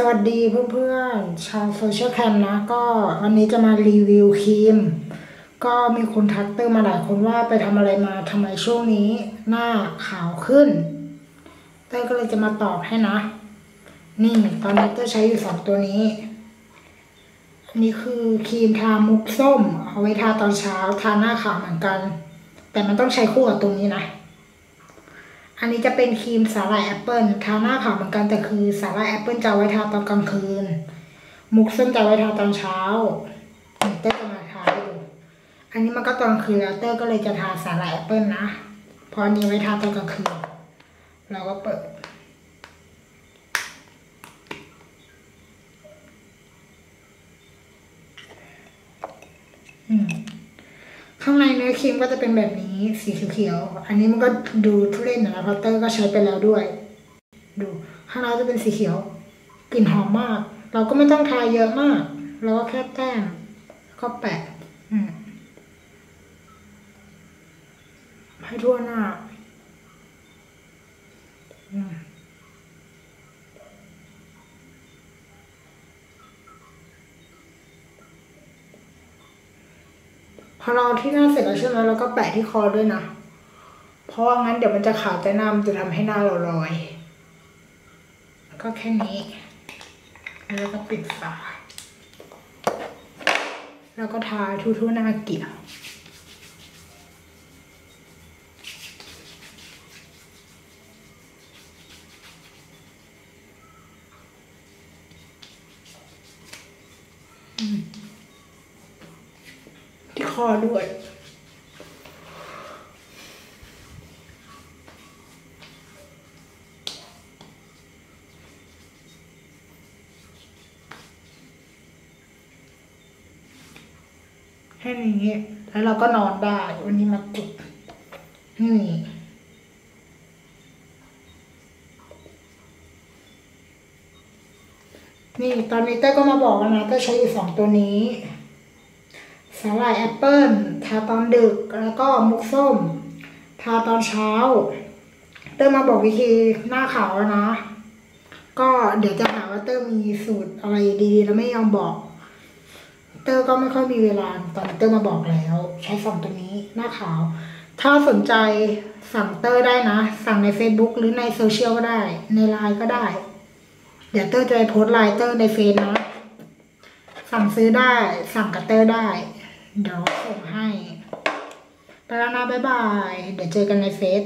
สวัสดีเพื่อนๆ ชาวโซเชียลแคมนะ ก็วันนี้จะมารีวิวครีม ก็มีคนทักเตอร์มาหลายคนว่าไปทำอะไรมาทำไมช่วงนี้ หน้าขาวขึ้น เตอร์ก็เลยจะมาตอบให้นะ นี่ตอนนี้เตอร์ใช้อยู่สองตัวนี้ อันนี้คือครีมทามุกส้ม เอาไว้ทาตอนเช้าทาหน้าขาวเหมือนกัน แต่มันต้องใช้คู่กับตรงนี้นะ อันนี้จะเป็นครีมสาหร่ายแอปเปิลทาหน้าขาวเหมือนกันแต่คือสาหร่ายแอปเปิลจะไว้ทาตอนกลางคืน มุกส้มจะไว้ทาตอนเช้าเต้จะมาทาให้ดูอันนี้มันก็ตอนคืนแล้วเต้ก็เลยจะทาสาหร่ายแอปเปิลนะพอนนี้ไว้ทาตอนกลางคืน เราก็เปิดอืม ข้างในเนื้อครีมก็จะเป็นแบบนี้สีเขียวๆ อันนี้มันก็ดูทุเรศนะพราะเตอร์ก็ใช้ไปแล้วด้วย ดู ข้างในจะเป็นสีเขียว กลิ่นหอมมาก เราก็ไม่ต้องทาเยอะมาก เราก็แค่แต้มก็แปะให้ทั่วหน้า พอเราที่หน้าเสร็จแล้วใช่ไหมเราก็แปะที่คอด้วยนะ เพราะว่างั้นเดี๋ยวมันจะขาวแต่หน้ามันจะทำให้หน้าเราลอยก็แค่นี้ แล้วก็ปิดฝา แล้วก็ทาทั่วๆหน้าเกี่ยว คอด้วย แค่นี้ แล้วเราก็นอนได้ วันนี้มาจุดนี่นี่ตอนนี้เต้ก็มาบอกแล้วนะเต้ใช้อยู่สองตัวนี้ สาหร่ายแอปเปิลทาตอนดึกแล้วก็มุกส้ม ทาตอนเช้า เต้ยมาบอกวิธีหน้าขาวแล้วนะ ก็เดี๋ยวจะหาว่าเต้ยมีสูตรอะไรดีๆแล้วไม่ยอมบอก เตอร์ก็ไม่ค่อยมีเวลาตอนเตอร์มาบอกแล้ว ใช้สั่งตัวนี้หน้าขาว ถ้าสนใจสั่งเตอร์ได้นะ สั่งใน Facebook หรือในโซเชียลก็ได้ ในไลน์ก็ได้ เดี๋ยวเตอร์จะไปโพสไลน์เตอร์ในเฟซนะ สั่งซื้อได้ สั่งกับเตอร์ได้ เดี๋ยวส่งให้ ไปแล้วนะบ๊ายบาย เดี๋ยวเจอกันในเฟซ